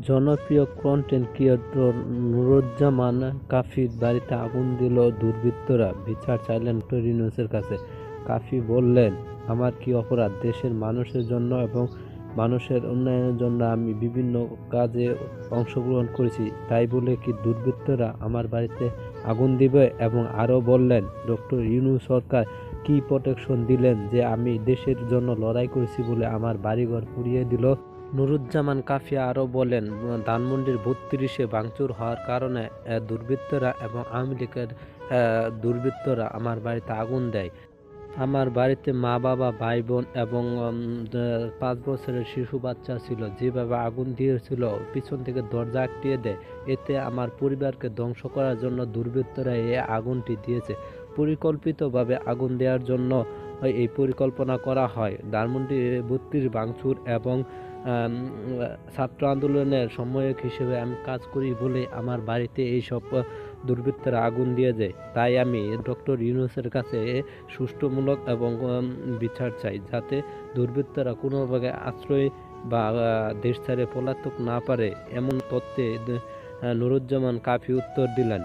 জনপ্রিয় content creator Nuruzzaman কাফির বাড়িতে আগুন দিল দুর্বৃত্তরা। বিচার চাইলেন ডক্টর ইউনূসের কাছে। কাফি বললেন, আমার কি অপরাধ? দেশের মানুষের জন্য এবং মানুষের উন্নয়নের জন্য আমি বিভিন্ন কাজে অংশগ্রহণ করেছি। তাই বলে কি দুর্বৃত্তরা আমার বাড়িতে আগুন দিবে? এবং আরও বললেন, ডক্টর ইউনূস সরকার কি প্রোটেকশন দিলেন যে আমি দেশের জন্য লড়াই করেছি বলে আমার বাড়িঘর পুড়িয়ে দিল? নুরুজ্জামান কাফিয়া আরও বলেন, ধানমন্ডির বত্রিশে ভাঙচুর হওয়ার কারণে দুর্বৃত্তরা এবং আওয়ামী লীগের দুর্বৃত্তরা আমার বাড়িতে আগুন দেয়। আমার বাড়িতে মা বাবা, ভাই বোন এবং পাঁচ বছরের শিশু বাচ্চা ছিল, যেভাবে আগুন দিয়েছিল, পিছন থেকে দরজা আটকিয়ে দেয়। এতে আমার পরিবারকে ধ্বংস করার জন্য দুর্বৃত্তরা এই আগুনটি দিয়েছে। পরিকল্পিতভাবে আগুন দেওয়ার জন্য এই পরিকল্পনা করা হয়। ধানমন্ডি বত্রিশ ভাঙচুর এবং ছাত্র আন্দোলনের সহায়ক হিসেবে আমি কাজ করি বলে আমার বাড়িতে এইসব আহ, দুর্বৃত্তরা আগুন দিয়ে যায় তাই আমি ডক্টর ইউনুসের কাছে সুষ্ঠুমূলক এবং বিচার চাই যাতে দুর্বৃত্তরা কোনোভাবে আশ্রয় বা দেশ ছেড়ে পলাতক না পারে এমন আহ, নুরুজ্জামান কাফি উত্তর দিলেন।